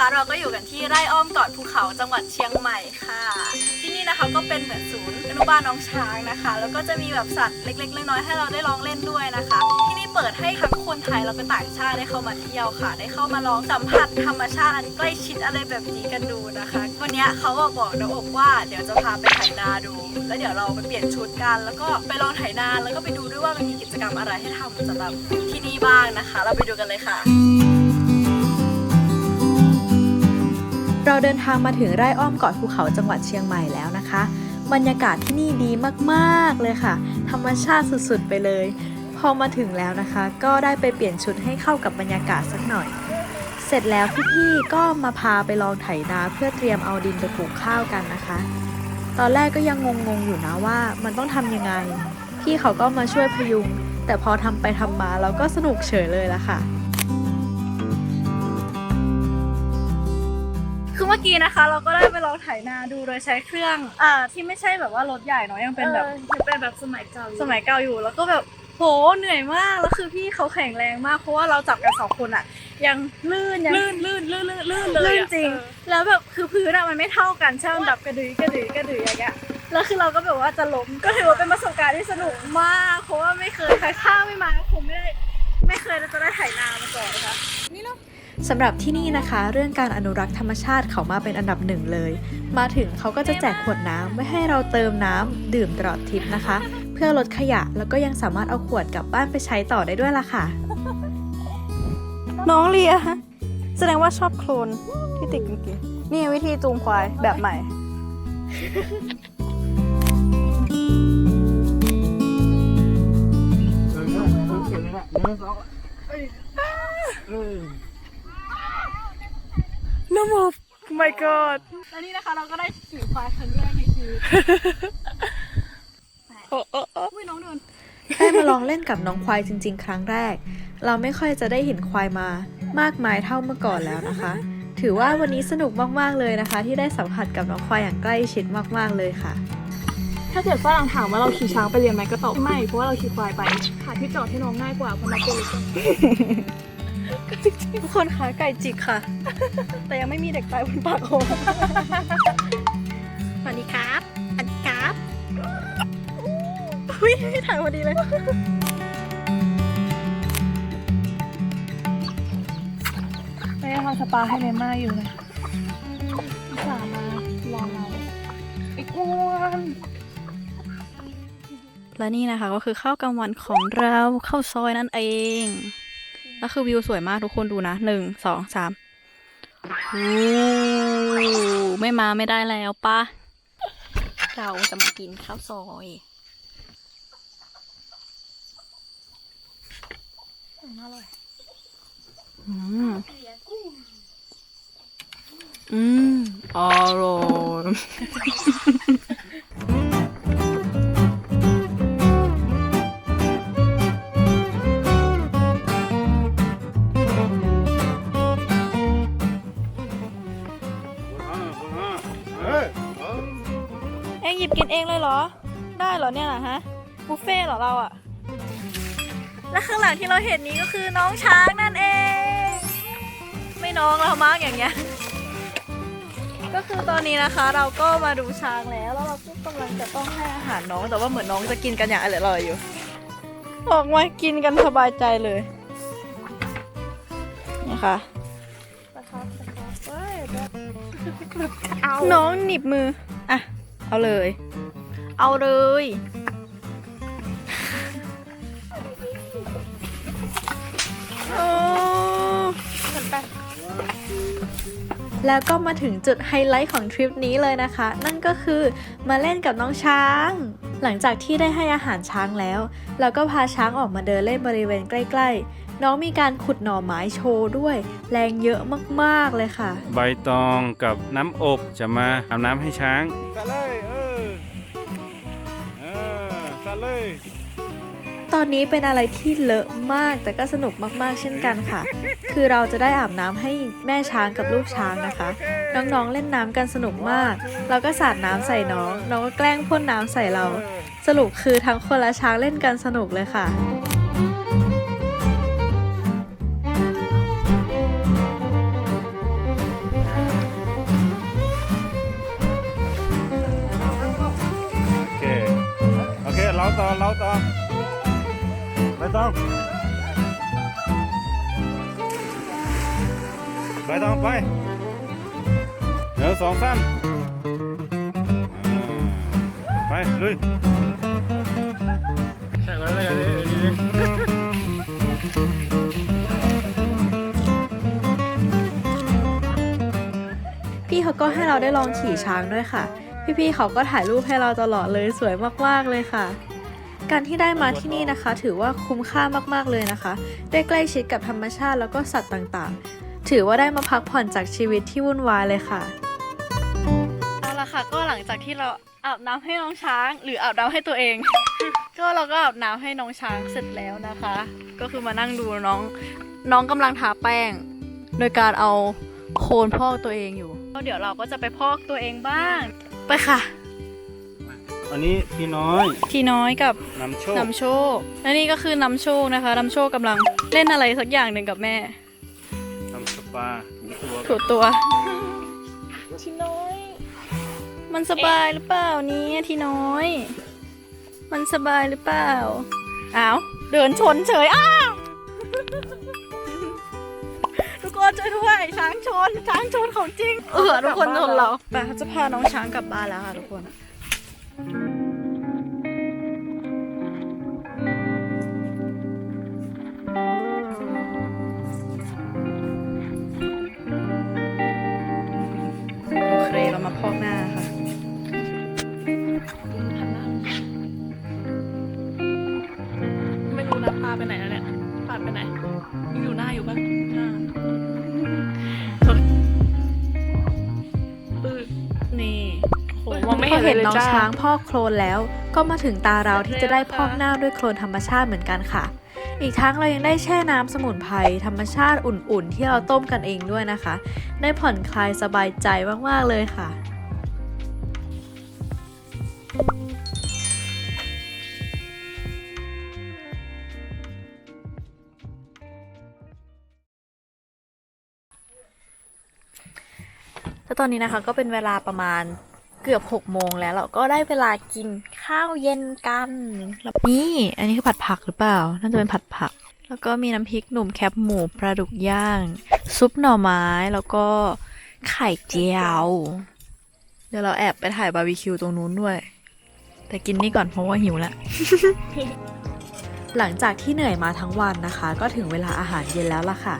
เราก็อยู่กันที่ไร่อ้อมเกาะภูเขาจังหวัดเชียงใหม่ค่ะ ที่นี่นะคะก็เป็นเหมือนศูนย์อนุบาลน้องช้างนะคะ แล้วก็จะมีแบบสัตว์เล็กๆน้อยๆให้เราได้ลองเล่นด้วยนะคะ ที่นี่เปิดให้ทั้งคนไทยแล้วก็ต่างชาติได้เข้ามาเที่ยวค่ะ ได้เข้ามาลองสัมผัสธรรมชาติอันใกล้ชิดอะไรแบบนี้กันดูนะคะ วันนี้เขาก็บอกน้องอกว่าเดี๋ยวจะพาไปไถนาดู แล้วเดี๋ยวเราไปเปลี่ยนชุดกัน แล้วก็ไปลองไถนาแล้วก็ไปดูด้วยว่ามันมีกิจกรรมอะไรให้ทำสำหรับที่นี่บ้างนะคะ เราไปดูกันเลยค่ะ เราเดินทางมาถึงไร่อ้อมเกาะภูเขาจังหวัดเชียงใหม่แล้วนะคะ บรรยากาศที่นี่ดีมากๆเลยค่ะ ธรรมชาติสุดๆไปเลย พอมาถึงแล้วนะคะ ก็ได้ไปเปลี่ยนชุดให้เข้ากับบรรยากาศสักหน่อย เสร็จแล้วพี่ๆก็มาพาไปลองไถนาเพื่อเตรียมเอาดินไปปลูกข้าวกันนะคะ ตอนแรกก็ยังงงๆอยู่นะว่ามันต้องทำยังไง พี่เขาก็มาช่วยพยุง แต่พอทำไปทำมาเราก็สนุกเฉยเลยละค่ะ เมื่อกี้นะคะ เราก็ได้ไปลองไถนาดูโดยใช้เครื่องอ่าที่ไม่ใช่แบบว่ารถใหญ่เนาะยังเป็นแบบมันเป็นแบบสมัยเก่าอยู่สมัยเก่าอยู่แล้วก็แบบโหเหนื่อยมากแล้วคือพี่เขาแข็งแรงมากเพราะว่าเราจับกันสองคนอะยังลื่นยังลื่นลื่นลื่นลื่นลื่นเลยลื่นอะจริง แล้วแบบคือพื้นอะมันไม่เท่ากันใช่ไหมมันแบบกระดือยกระดือยกระดือยอย่างเงี้ยแล้วคือเราก็แบบว่าจะล้มก็ถือว่าเป็นประสบการณ์ที่สนุกมากเพราะว่าไม่เคยใครข้ามไม่มาก็คงไม่ได้ไม่เคยจะได้ไถนามาก่อนนะคะ สำหรับที่นี่นะคะ เรื่องการอนุรักษ์ธรรมชาติเขามาเป็นอันดับหนึ่งเลย มาถึงเขาก็จะแจกขวดน้ำไม่ให้เราเติมน้ำดื่มตลอดทริปนะคะ เพื่อลดขยะแล้วก็ยังสามารถเอาขวดกลับบ้านไปใช้ต่อได้ด้วยล่ะค่ะ น้องเลียแสดงว่าชอบโคลนที่ติดกางเกงนี่วิธีจูงควายแบบใหม่ น้ำอบ my god และนี่นะคะเราก็ได้ขี่ควายครั้งแรกในชีวิตโอ้โอ้โอ้อุ้ยน้องโดนได้มาลองเล่นกับน้องควายจริง ๆ ครั้งแรก เราไม่ค่อยจะได้เห็นควายมามากมายเท่าเมื่อก่อนแล้วนะคะ ถือว่าวันนี้สนุกมากๆเลยนะคะ ที่ได้สัมผัสกับน้องควายอย่างใกล้ชิดมากๆเลยค่ะ ถ้าเกิดฝรั่งถามว่าเราขี่ช้างไปเรียนไหมก็ตอบไม่ เพราะว่าเราขี่ควายไปหาที่จอดให้น้องง่ายกว่าเพราะน้องตัวเล็ก ทุกคนคะไก่จิกค่ะ แต่ยังไม่มีเด็กตายบนปากโฮสวัสดีครับสวัสดีครับอุ้ยถ่ายพอดีเลยไม่ได้ทำสปาให้เนม่าอยู่นะสามารอเราไอ้อ้วนและนี่นะคะก็คือข้าวกลางวันของเราข้าวซอยนั่นเอง แล้วคือวิวสวยมากทุกคนดูนะหนึ่งสองสามโอ้ไม่มาไม่ได้แล้วปะเราจะมากินข้าวซอยอืมอืมอร่อยเองหยิ กินเองเลยเหรอ ได้เหรอเนี่ยนะฮะบุฟเฟ่ต์เหรอเราอะและข้างหลังที่เราเห็นนี้ก็คือน้องช้างนั่นเอง ไม่น้องเรามากอย่างเงี้ยก็คือตอนนี้นะคะ เราก็มาดูช้างแล้วแล้วเราก็กำลังจะต้องให้อาหารน้องแต่ว่าเหมือนน้องจะกินกันอย่างอร่อยๆอยู่ออกมากินกันสบายใจเลยนะคะน้องหนีบมืออะ เอาเลย เอาเลย โอ้แล้วก็มาถึงจุดไฮไลท์ของทริปนี้เลยนะคะ นั่นก็คือมาเล่นกับน้องช้าง หลังจากที่ได้ให้อาหารช้างแล้ว เราก็พาช้างออกมาเดินเล่นบริเวณใกล้ ๆ น้องมีการขุดหน่อไม้โชว์ด้วย แรงเยอะมากๆเลยค่ะ ใบตองกับน้ำอบจะมาอาบน้ำให้ช้างสะเลยเออเออสะเลยตอนนี้เป็นอะไรที่เลอะมากแต่ก็สนุกมากๆ เช่นกันค่ะ คือเราจะได้อาบน้ำให้แม่ช้างกับลูกช้างนะคะ น้องๆเล่นน้ำกันสนุกมาก เราก็สาดน้ำใส่น้อง น้องก็แกล้งพ่นน้ำใส่เรา สรุปคือทั้งคนและช้างเล่นกันสนุกเลยค่ะ องไปต้องไปเดี๋ยวสองสั้นไปลุยแข่งแล้วเลยพี่เขาก็ให้เราได้ลองขี่ช้างด้วยค่ะ พี่ๆเขาก็ถ่ายรูปให้เราตลอดเลยสวยมากๆเลยค่ะ การที่ได้มาที่นี่นะคะ ถือว่าคุ้มค่ามากๆเลยนะคะ ได้ใกล้ชิดกับธรรมชาติแล้วก็สัตว์ต่างๆ ถือว่าได้มาพักผ่อนจากชีวิตที่วุ่นวายเลยค่ะ เอาละค่ะก็หลังจากที่เราอาบน้ำให้น้องช้าง หรืออาบน้ำให้ตัวเอง ก็เราก็อาบน้ำให้น้องช้างเสร็จแล้วนะคะ ก็คือมานั่งดูน้องน้องกำลังทาแป้ง โดยการเอาโคนพอกตัวเองอยู่ก็เดี๋ยวเราก็จะไปพอกตัวเองบ้าง ไปค่ะ อันนี้พี่น้อยทีน้อยกับนำโชคนำโชคและนี่ก็คือนำโชคนะคะนำโชคกำลังเล่นอะไรสักอย่างหนึ่งกับแม่ทำสปาตัวถูตัว ทีน้อย มันสบายหรือเปล่าเนี่ยทีน้อย มันสบายหรือเปล่าอ้าวเดินชนเฉยอ้าวทุกคนช่วยด้วยช้างชนช้างชนของจริง เออทุกคนชนเราไปจะพาน้องช้างกลับบ้านแล้วค่ะทุกคน พอเห็นน้องช้างพอกโคลนแล้ว ก็มาถึงตาเราที่จะได้พอกหน้าด้วยโคลนธรรมชาติเหมือนกันค่ะ อีกทั้งเรายังได้แช่น้ำสมุนไพรธรรมชาติอุ่นๆ ที่เราต้มกันเองด้วยนะคะ ได้ผ่อนคลายสบายใจมากๆเลยค่ะแล้วตอนนี้นะคะก็เป็นเวลาประมาณ เกือบ6โมงแล้วเราก็ได้เวลากินข้าวเย็นกันแล้วนี่อันนี้คือผัดผักหรือเปล่า น่าจะเป็นผัดผัก แล้วก็มีน้ำพริกหนุ่มแคบหมูปลาดุกย่าง ซุปหน่อไม้แล้วก็ไข่เจียว เดี๋ยวเราแอบไปถ่ายบาร์บีคิวตรงนู้นด้วย แต่กินนี่ก่อนเพราะว่าหิวแล้วหลังจากที่เหนื่อยมาทั้งวันนะคะ ก็ถึงเวลาอาหารเย็นแล้วล่ะค่ะ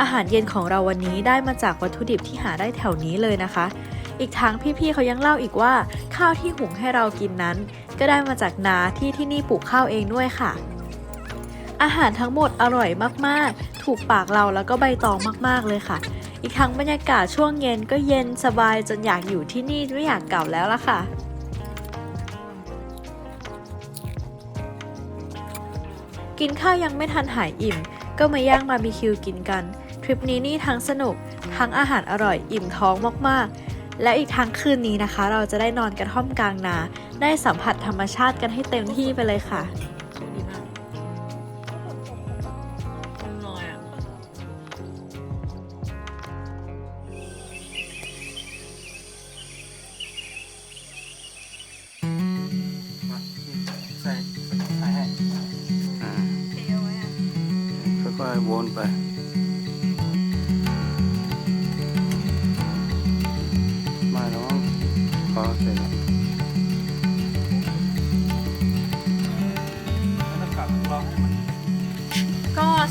อาหารเย็นของเราวันนี้ได้มาจากวัตถุดิบที่หาได้แถวนี้เลยนะคะ อีกทั้งพี่ๆเขายังเล่าอีกว่า ข้าวที่หุงให้เรากินนั้น ก็ได้มาจากนาที่ที่นี่ปลูกข้าวเองด้วยค่ะ อาหารทั้งหมดอร่อยมากๆ ถูกปากเราแล้วก็ใบตองมากๆเลยค่ะ อีกทั้งบรรยากาศช่วงเย็นก็เย็นสบายจนอยากอยู่ที่นี่ไม่อยากกลับแล้วล่ะค่ะกินข้าวยังไม่ทันหายอิ่ม ก็มาย่างบาร์บีคิวกินกัน ทริปนี้นี่ทั้งสนุก ทั้งอาหารอร่อยอิ่มท้องมากๆ และอีกทั้งคืนนี้นะคะ เราจะได้นอนกระท่อมกลางนา ได้สัมผัสธรรมชาติกันให้เต็มที่ไปเลยค่ะน้อยอะใส่ใส่ให้ค่อยๆวนไป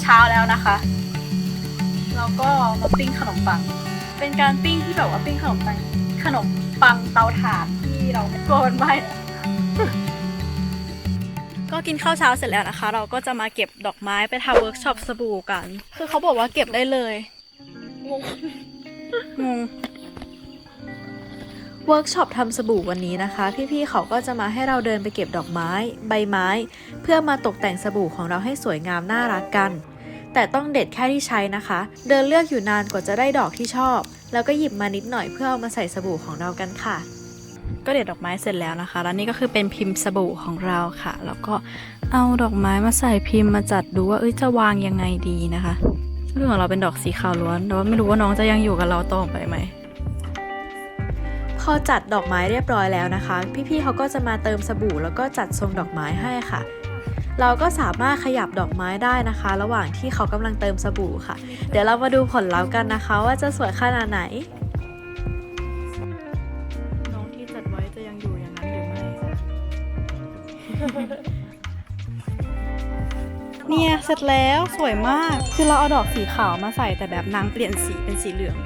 เช้าแล้วนะคะเราก็มาปิ้งขนมปัง เป็นการปิ้งที่แบบว่าปิ้งขนมปังขนมปังเตาถ่านที่เรากลัวมันไหม้ก็กินข้าวเช้าเสร็จแล้วนะคะ เราก็จะมาเก็บดอกไม้ไปทำเวิร์กช็อปสบู่กัน คือเขาบอกว่าเก็บได้เลยงงงงเวิร์กช็อปทำสบู่วันนี้นะคะ พี่ๆเขาก็จะมาให้เราเดินไปเก็บดอกไม้ ใบไม้ เพื่อมาตกแต่งสบู่ของเราให้สวยงามน่ารักกัน แต่ต้องเด็ดแค่ที่ใช้นะคะ เดินเลือกอยู่นานกว่าจะได้ดอกที่ชอบ แล้วก็หยิบมานิดหน่อยเพื่อเอามาใส่สบู่ของเรากันค่ะ ก็เด็ดดอกไม้เสร็จแล้วนะคะ แล้วนี่ก็คือเป็นพิมพ์สบู่ของเราค่ะ แล้วก็เอาดอกไม้มาใส่พิมพ์มาจัดดูว่าเอ้ยจะวางยังไงดีนะคะเรื่องของเราเป็นดอกสีขาวล้วนแต่ว่าไม่รู้ว่าน้องจะยังอยู่กับเราต่อไปไหมพอจัดดอกไม้เรียบร้อยแล้วนะคะ พี่ๆเขาก็จะมาเติมสบู่แล้วก็จัดทรงดอกไม้ให้ค่ะ เราก็สามารถขยับดอกไม้ได้นะคะ ระหว่างที่เขากำลังเติมสบู่ค่ะ เดี๋ยวเรามาดูผลลัพธ์กันนะคะ ว่าจะสวยขนาดไหน น้องที่จัดไว้จะยังอยู่อย่างนั้นหรือไม่ เนี่ยเสร็จแล้วสวยมาก คือเราเอาดอกสีขาวมาใส่แต่แบบนางเปลี่ยนสีเป็นสีเหลือง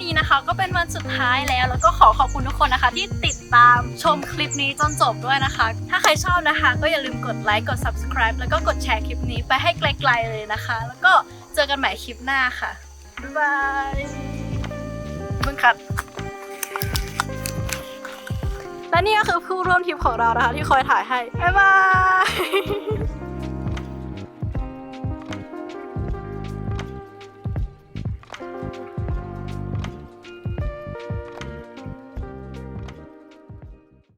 นนี้นะคะ ก็เป็นวันสุดท้ายแล้ว แล้วก็ขอขอบคุณทุกคนนะคะ ที่ติดตามชมคลิปนี้จนจบด้วยนะคะ ถ้าใครชอบนะคะ ก็อย่าลืมกดไลค์กด subscribe แล้วก็กดแชร์คลิปนี้ไปให้ไกลๆเลยนะคะ แล้วก็เจอกันใหม่คลิปหน้าค่ะบ๊ายบายเพิ่งคัดและนี่ก็คือผู้ร่วมทริปของเรานะคะ ที่คอยถ่ายให้บ๊ายบาย